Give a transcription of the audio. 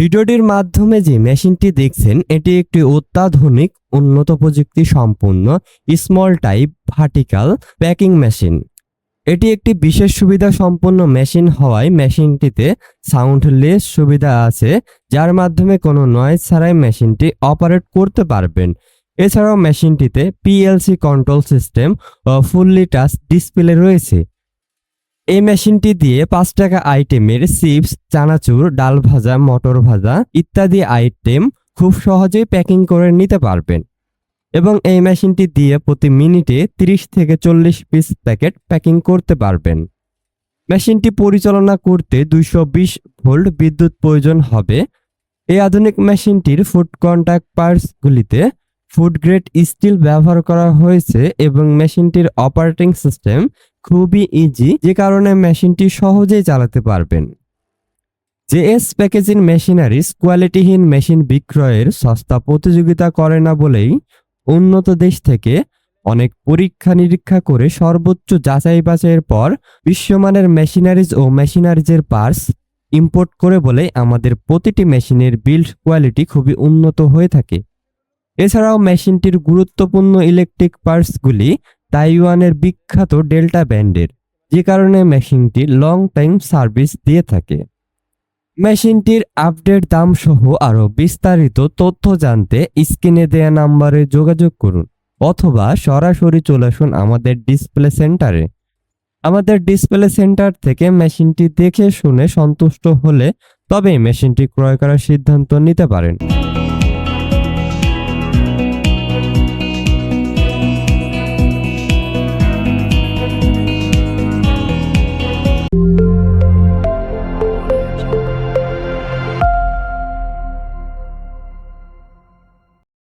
ভিডিওটির মাধ্যমে যে মেশিনটি দেখছেন, এটি একটি অত্যাধুনিক, উন্নত প্রযুক্তি সম্পন্ন small type vertical packing machine এটি একটি বিশেষ সুবিধা সম্পন্ন মেশিন হওয়ায় মেশিনটিতে সাউন্ডলেস সুবিধা আছে, যার মাধ্যমে কোনো নয়েজ ছাড়াই মেশিনটি অপারেট করতে পারবেন। এছাড়াও মেশিনটিতে পিএলসি কন্ট্রোল সিস্টেম ও ফুললি টাচ ডিসপ্লে রয়েছে। এই মেশিনটি দিয়ে পাঁচ টাকা আইটেমের চিপস, চানাচুর, ডাল ভাজা, মটর ভাজা ইত্যাদি আইটেম খুব সহজেই প্যাকিং করে নিতে পারবেন। এবং এই মেশিনটি দিয়ে প্রতি মিনিটে 30 থেকে চল্লিশ পিস প্যাকেট প্যাকিং করতে পারবেন। মেশিনটি পরিচালনা করতে দুইশো বিশ ভোল্ট বিদ্যুৎ প্রয়োজন হবে। এই আধুনিক মেশিনটির ফুড কন্ট্যাক্ট পার্টসগুলিতে ফুড গ্রেড স্টিল ব্যবহার করা হয়েছে এবং মেশিনটির অপারেটিং সিস্টেম খুবই ইজি যে কারণে মেশিনটি সহজেই চালাতে পারবেন। জেএস প্যাকেজিং মেশিনারিজ কোয়ালিটিহীন মেশিন বিক্রয়ের সস্তা প্রতিযোগিতা করে না বলেই উন্নত দেশ থেকে অনেক পরীক্ষা নিরীক্ষা করে সর্বোচ্চ যাচাই বাছাইয়ের পর বিশ্বমানের মেশিনারিজ ও মেশিনারিজের পার্স ইম্পোর্ট করে বলে আমাদের প্রতিটি মেশিনের বিল্ড কোয়ালিটি খুবই উন্নত হয়ে থাকে। এছাড়াও মেশিনটির গুরুত্বপূর্ণ ইলেকট্রিক পার্টসগুলি তাইওয়ানের বিখ্যাত ডেল্টা ব্যান্ডের, যে কারণে মেশিনটি লং টাইম সার্ভিস দিয়ে থাকে। মেশিনটির আপডেট দাম সহ আরও বিস্তারিত তথ্য জানতে স্ক্রিনে দেয়া নাম্বারে যোগাযোগ করুন অথবা সরাসরি চলে আসুন আমাদের ডিসপ্লে সেন্টারে আমাদের ডিসপ্লে সেন্টার থেকে মেশিনটি দেখে শুনে সন্তুষ্ট হলে তবেই মেশিনটি ক্রয় করার সিদ্ধান্ত নিতে পারেন।